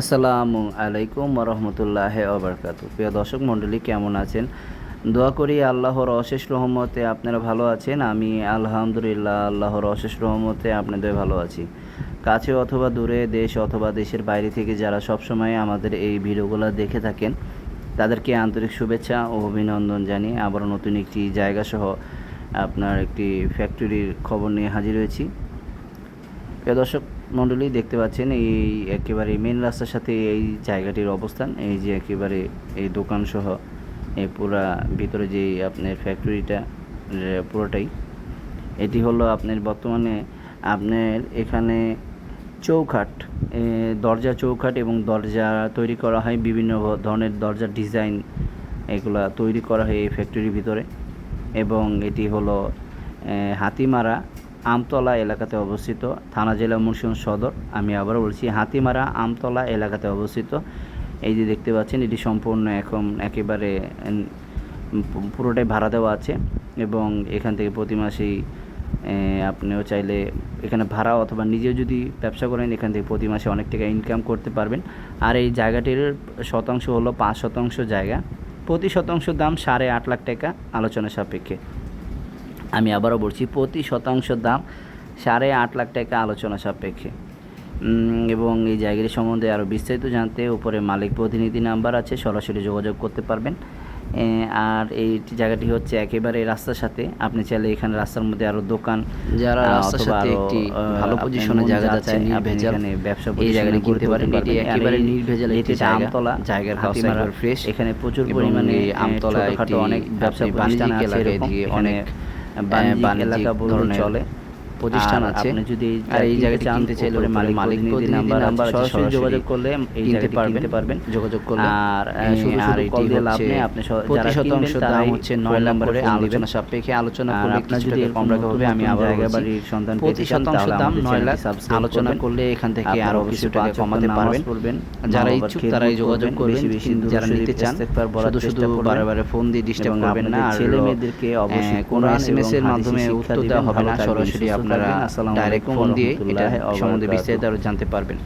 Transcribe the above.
আসসালামু আলাইকুম রহমতুল্লাহ ওবরকাত প্রিয় দর্শক মণ্ডলী, কেমন আছেন? দোয়া করি আল্লাহর অশেষ রহমতে আপনারা ভালো আছেন। আমি আলহামদুলিল্লাহ আল্লাহর অশেষ রহমতে আপনাদের ভালো আছি। কাছে অথবা দূরে দেশ অথবা দেশের বাইরে থেকে যারা সবসময় আমাদের এই ভিডিওগুলো দেখে থাকেন, তাদেরকে আন্তরিক শুভেচ্ছা ও অভিনন্দন জানিয়ে আবার নতুন একটি জায়গা সহ আপনার একটি ফ্যাক্টরির খবর নিয়ে হাজির হয়েছি। প্রিয় দর্শক মণ্ডলী দেখতে পাচ্ছেন, এই একেবারে মেন রাস্তার সাথে এই জায়গাটির অবস্থান। এই যে একেবারে এই দোকান সহ এই পুরা ভিতরে যে আপনার ফ্যাক্টরিটা পুরোটাই। এটি হলো আপনার বর্তমানে আপনার এখানে চৌখাট দরজা চৌখাট এবং দরজা তৈরি করা হয়। বিভিন্ন ধরনের দরজার ডিজাইন এগুলা তৈরি করা হয় এই ফ্যাক্টরির ভিতরে। এবং এটি হলো হাতিমারা আমতলা এলাকাতে অবস্থিত থানা জেলা মুন্সিগঞ্জ সদর। আমি আবার বলছি, হাতিমারা আমতলা এলাকাতে অবস্থিত। এই যে দেখতে পাচ্ছেন, এটি সম্পূর্ণ এখন একেবারে পুরোটাই ভাড়া দেওয়া আছে এবং এখান থেকে প্রতি মাসেই আপনিও চাইলে এখানে ভাড়া অথবা নিজেও যদি ব্যবসা করেন, এখান থেকে প্রতি মাসে অনেক টাকা ইনকাম করতে পারবেন। আর এই জায়গাটির শতাংশ হলো পাঁচ শতাংশ জায়গা। প্রতি শতাংশ দাম সাড়ে আট লাখ টাকা, আলোচনা সাপেক্ষে। আমি আবারও বলছি প্রতি শতাংশ দাম সাড়ে আট লাখ টাকা আলোচনা সাপেক্ষে। এবং এই জায়গাটি সম্বন্ধে আরও বিস্তারিত জানতে উপরে মালিক প্রতিনিধি নাম্বার আছে সরাসরি যোগাযোগ করতে পারবেন। আর এই জায়গাটি হচ্ছে একেবারে রাস্তার সাথে। আপনি চাইলে এখানে রাস্তার মধ্যে আরও দোকান যারা রাস্তার সাথে আরও, একটি ভালো পজিশনে জায়গা যাচ্ছে এখানে ব্যবসা এই জায়গাটি করতে কিনতে পারেন। এটি একেবারে নির্ভেজাল একটি এটি আমতলা জায়গার। একবার fresh এখানে প্রচুর পরিমাণে আমতলা একটি অনেক ব্যবসা বাণিজ্যিক এলাকায় অনেক, বাণিজ্যিক এলাকা বলতে চলে। প্রতিষ্ঠান আছে। আপনি যদি এই আর এই কিনতে জায়গাটি কিনতে চাইলে উপরে মালিক মালিক নাম্বার নাম্বার সরাসরি যোগাযোগ করলে এই কিনতে পারবেন। কিনতে পারবেন যোগাযোগ করলে আর শুধু শুধু কল দিয়ে লাভ নেই আপনি প্রতি যারা শতাংশ দাম হচ্ছে ফোন নয় নাম্বারে নম্বরে আলোচনা সাপেক্ষে আলোচনা করলে আপনার কিছু যদি টাকা কম রাখা হবে আমি আবার। বাড়ির সন্ধান পেতে প্রতি শতাংশ দাম আমাদের নয় লাখ চ্যানেলটি subscribe আলোচনা করলে এখান থেকে আরও কিছু টাকা কমাতে পারবেন পড়বেন। যারা ইচ্ছুক তারাই যোগাযোগ করবেন, যারা নিতে চান শুধু শুধু করবেন। বারে বারে ফোন দিয়ে ডিস্টার্ব করবেন না আর ছেলে মেয়েদেরকে অবশ্যই কোনো এসএমএস এর মাধ্যমে উত্তর দেওয়া হবে না সরাসরি সুস্থ আপনারা ডাইরেক্ট ফোন দিয়ে এটা সম্বন্ধে বিস্তারিত আরও জানতে পারবেন।